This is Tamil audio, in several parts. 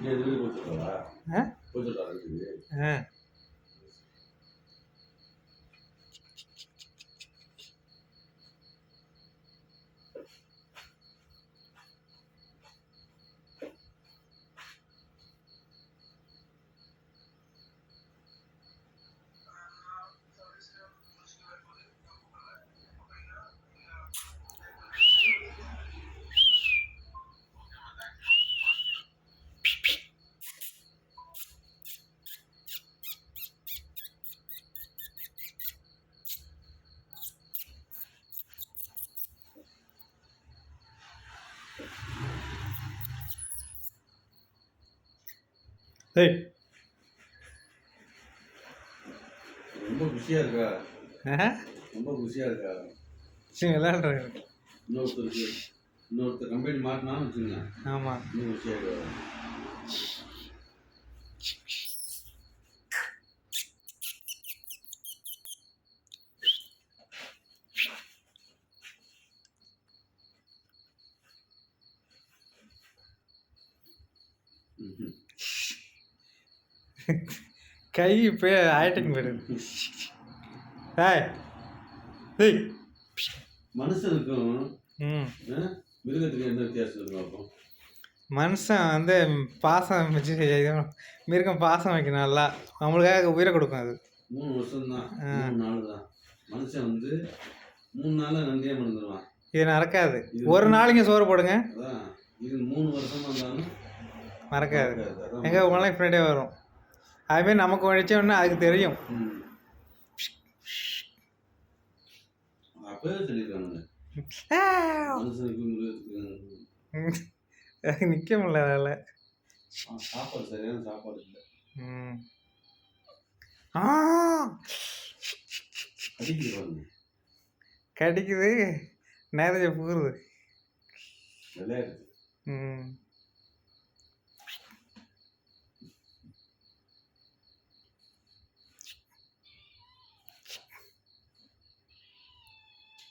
你也认为我是好人啊是好 ஏய் ரொம்ப குஷியாக இருக்கா? ரொம்ப குஷியாக இருக்கா? சரி விளையாடுறேன் இன்னொருத்தருக்கு இன்னொருத்தர் கம்பெனி மாட்டினான்னு வச்சுங்க ஆமாம் இன்னும் குஷியாக இருக்கா? ம்ஹும். கை இப்போ ஆயிட்டுங்க போயிடுது. ஏய் ஏய். மனுஷனுக்கும் மிருகத்துக்கும் என்ன வித்தியாசம் மனுஷன் வந்து பாசம் வச்சு. மிருகம் பாசம் வைக்கணும் நல்லா. நம்மளுக்காக உயிரை கொடுக்கும் அது. மூணு வருஷம் தான் மனுஷன் வந்து மூணு நாள்ல நன்றியா மறந்துடுவான் இது நடக்காது. ஒரு நாளைக்கு சோறு போடுங்க. அதான். இது மூணு வருஷமா இருந்தாலும் மறக்காது. எங்கே போனாலும் ஃப்ரெண்டே வரும். அதுமாரி நமக்கு வச்சோன்னா அதுக்கு தெரியும். நிற்க முடியல அதில். சாப்பாடு சரியான சாப்பாடு இல்லை. கடிக்குது நிறைய பூருது விளையாடுது. ம்.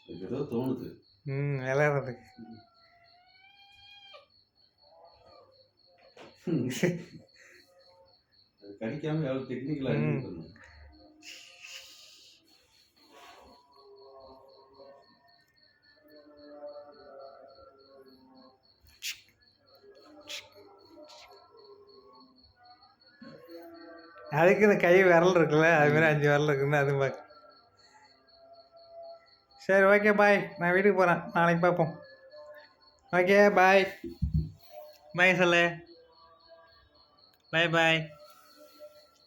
ஏதோ தோணுது. ம் விளையாடுறதுக்கு. கடிக்காம எவ்வளவு டெக்னிக்கலா ம். அடிக்கணும் அதுக்கு இந்த கை விரல் இருக்குல்ல அது மாதிரி அஞ்சு விரல் இருக்குன்னு அது பார்க்க சரி ஓகே பாய் நான் வீட்டுக்கு போகிறேன் நாளைக்கு பார்ப்போம். ஓகே பாய் பாய் சொல்லு. பாய் பாய்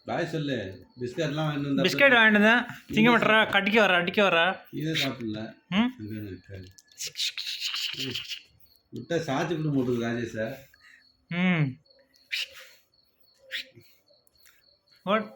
பாய் சொல்லு. பிஸ்கட்லாம் வாங்கிட்டு பிஸ்கட் வாங்கிட்டு தான் திங்க மாட்டா கடிக்க வர அடிக்க வர இதை சாப்பிடல. ம்? விட்டா சாத்தி விட்டு போட்டுது ராஜேஷ். சார் ம். ஓட்